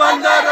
mandar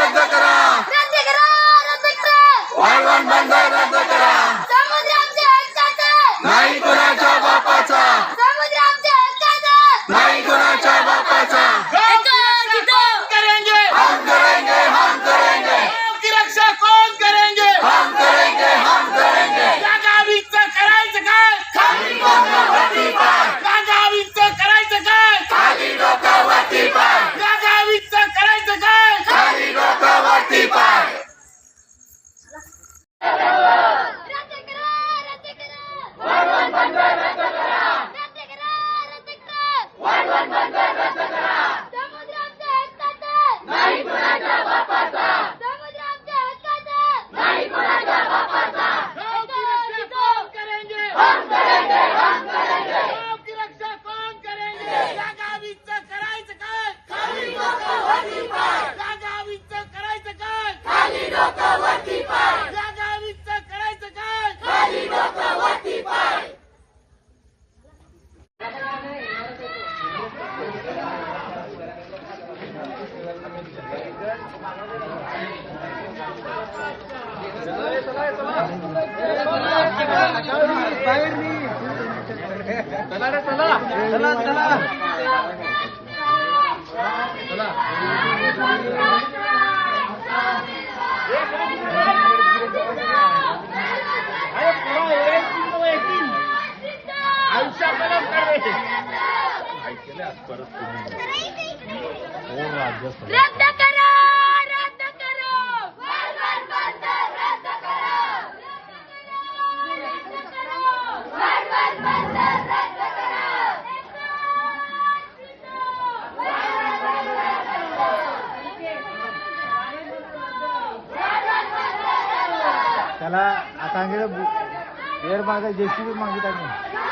चला रे चला चला चला आयुष्यात परत त्याला आता आणखी एअर मागा जेसीबी मागित आम्ही.